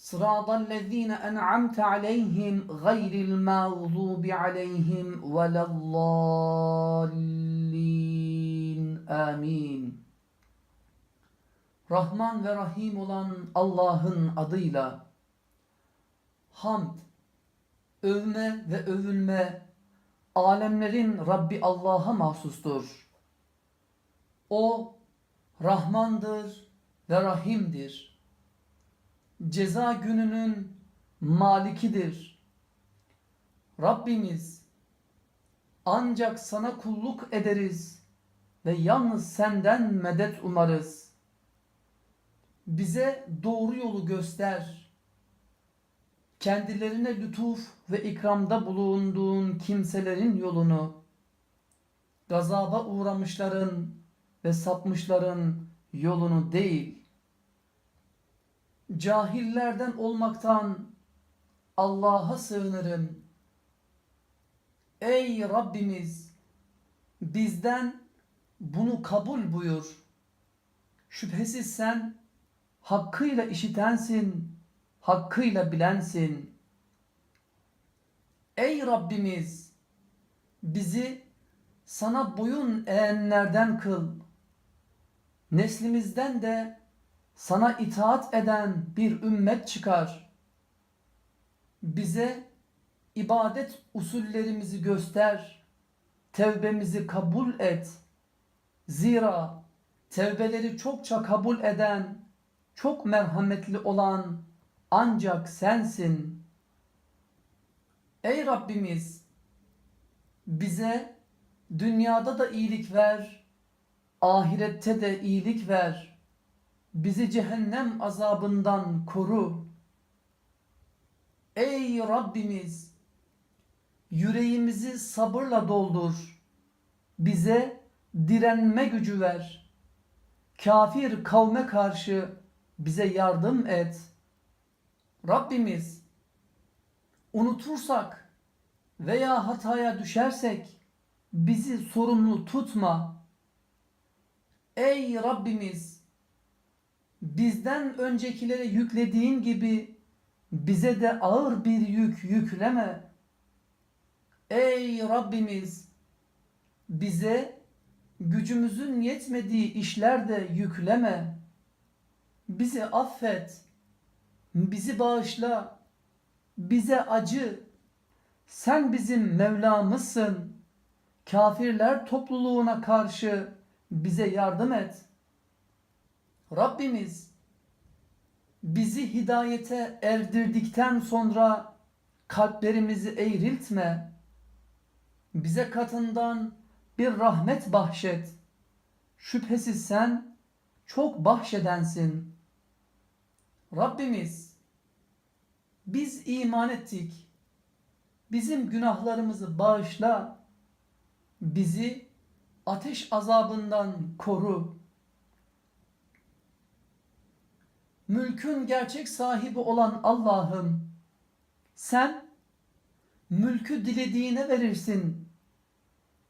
Sıratal müstakîm. Sıratallezîne en'amte aleyhim gayril mağdubi aleyhim veleddallin. Amin. Rahman ve Rahim olan Allah'ın adıyla hamd, övme ve övülme alemlerin Rabbi Allah'a mahsustur. O Rahmandır ve Rahim'dir. Ceza gününün malikidir. Rabbimiz ancak sana kulluk ederiz ve yalnız senden medet umarız. Bize doğru yolu göster. Kendilerine lütuf ve ikramda bulunduğun kimselerin yolunu, gazaba uğramışların ve sapmışların yolunu değil, cahillerden olmaktan Allah'a sığınırım. Ey Rabbimiz bizden bunu kabul buyur. Şüphesiz sen hakkıyla işitensin, hakkıyla bilensin. Ey Rabbimiz bizi sana boyun eğenlerden kıl. Neslimizden de sana itaat eden bir ümmet çıkar. Bize ibadet usullerimizi göster. Tevbemizi kabul et. Zira tevbeleri çokça kabul eden, çok merhametli olan ancak sensin. Ey Rabbimiz bize dünyada da iyilik ver, ahirette de iyilik ver. Bizi cehennem azabından koru. Ey Rabbimiz yüreğimizi sabırla doldur. Bize direnme gücü ver. Kafir kavme karşı bize yardım et. Rabbimiz unutursak veya hataya düşersek bizi sorumlu tutma. Ey Rabbimiz bizden öncekilere yüklediğin gibi bize de ağır bir yük yükleme. Ey Rabbimiz bize gücümüzün yetmediği işlerde yükleme. Bizi affet. Bizi bağışla. Bize acı. Sen bizim Mevlamızsın. Kafirler topluluğuna karşı bize yardım et. Rabbimiz bizi hidayete erdirdikten sonra kalplerimizi eğriltme. Bize katından bir rahmet bahşet. Şüphesiz sen çok bahşedensin. Rabbimiz biz iman ettik. Bizim günahlarımızı bağışla. Bizi ateş azabından koru. Mülkün gerçek sahibi olan Allah'ım sen mülkü dilediğine verirsin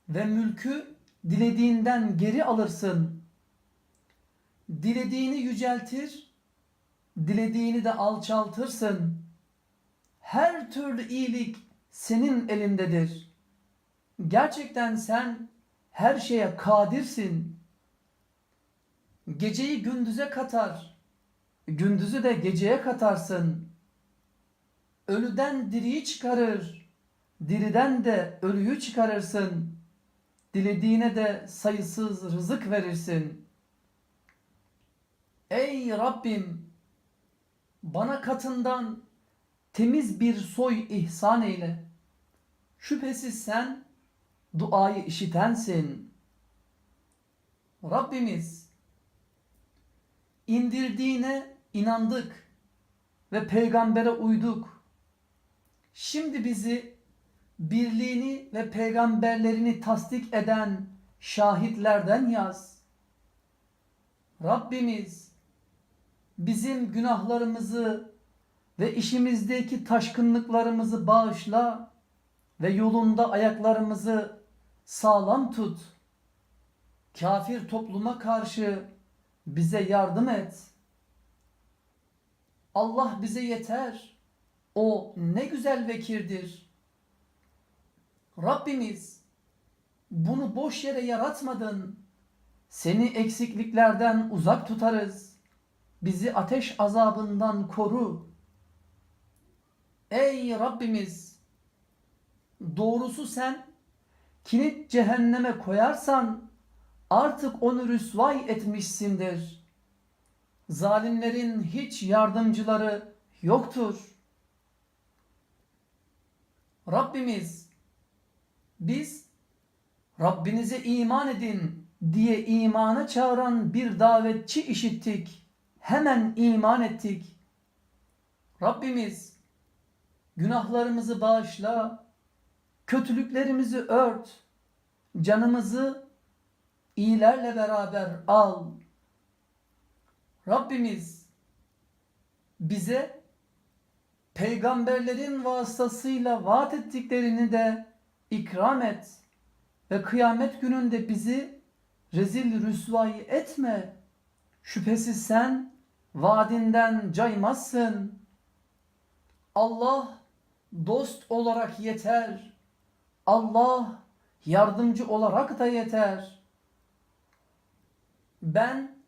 ve mülkü dilediğinden geri alırsın. Dilediğini yüceltir, dilediğini de alçaltırsın. Her türlü iyilik senin elindedir. Gerçekten sen her şeye kadirsin. Geceyi gündüze katar, gündüzü de geceye katarsın. Ölüden diriyi çıkarır, diriden de ölüyü çıkarırsın. Dilediğine de sayısız rızık verirsin. Ey Rabbim! Bana katından temiz bir soy ihsan eyle. Şüphesiz sen duayı işitensin. Rabbimiz indirdiğine inandık ve peygambere uyduk. Şimdi bizi birliğini ve peygamberlerini tasdik eden şahitlerden yaz. Rabbimiz bizim günahlarımızı ve işimizdeki taşkınlıklarımızı bağışla ve yolunda ayaklarımızı sağlam tut. Kafir topluma karşı bize yardım et. Allah bize yeter. O ne güzel vekirdir. Rabbimiz bunu boş yere yaratmadın. Seni eksikliklerden uzak tutarız. Bizi ateş azabından koru. Ey Rabbimiz! Doğrusu sen kilit cehenneme koyarsan artık onu rüsvay etmişsindir. Zalimlerin hiç yardımcıları yoktur. Rabbimiz biz Rabbinize iman edin diye imana çağıran bir davetçi işittik. Hemen iman ettik. Rabbimiz günahlarımızı bağışla, kötülüklerimizi ört, canımızı iyilerle beraber al. Rabbimiz bize peygamberlerin vasıtasıyla vaat ettiklerini de ikram et ve kıyamet gününde bizi rezil rüsvay etme. Şüphesiz sen vaadinden caymazsın. Allah dost olarak yeter. Allah yardımcı olarak da yeter. Ben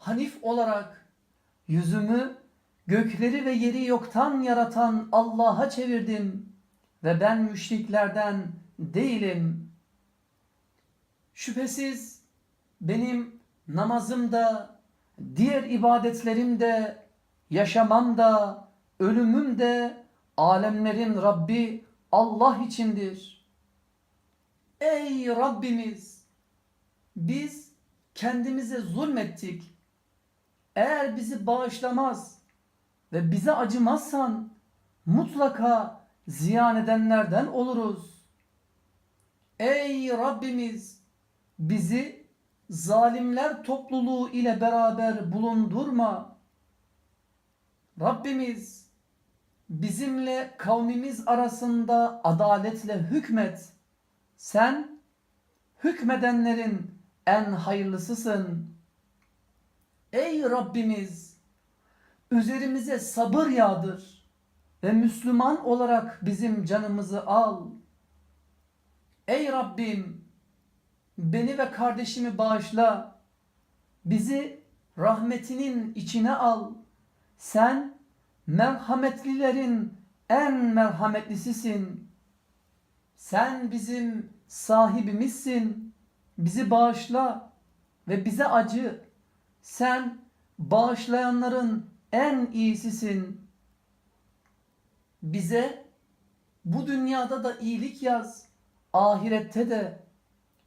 Hanif olarak yüzümü gökleri ve yeri yoktan yaratan Allah'a çevirdim ve ben müşriklerden değilim. Şüphesiz benim namazımda, diğer ibadetlerimde, yaşamamda, ölümümde alemlerin Rabbi Allah içindir. Ey Rabbimiz! Biz kendimize zulmettik. Eğer bizi bağışlamaz ve bize acımazsan mutlaka ziyan edenlerden oluruz. Ey Rabbimiz! Bizi zalimler topluluğu ile beraber bulundurma. Rabbimiz bizimle kavmimiz arasında adaletle hükmet. Sen hükmedenlerin en hayırlısısın. Ey Rabbimiz üzerimize sabır yağdır ve Müslüman olarak bizim canımızı al. Ey Rabbim beni ve kardeşimi bağışla. Bizi rahmetinin içine al. Sen merhametlilerin en merhametlisisin. Sen bizim sahibimizsin. Bizi bağışla ve bize acı. Sen bağışlayanların en iyisisin. Bize bu dünyada da iyilik yaz, ahirette de.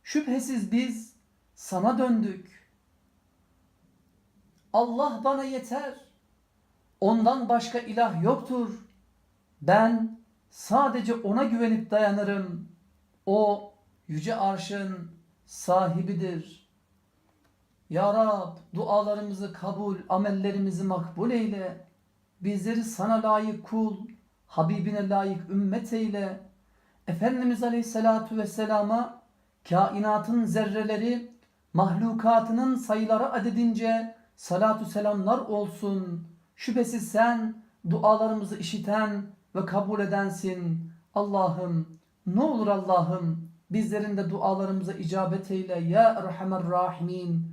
Şüphesiz biz sana döndük. Allah bana yeter. Ondan başka ilah yoktur. Ben sadece ona güvenip dayanırım. O yüce arşın sahibidir. Ya Rab dualarımızı kabul, amellerimizi makbul eyle. Bizleri sana layık kul, Habibine layık ümmet eyle. Efendimiz Aleyhisselatu Vesselam'a kainatın zerreleri, mahlukatının sayıları adedince salatu selamlar olsun. Şüphesiz sen dualarımızı işiten ve kabul edensin. Allah'ım ne olur Allah'ım bizlerin de dualarımıza icabet eyle ya Erhamer Rahimin.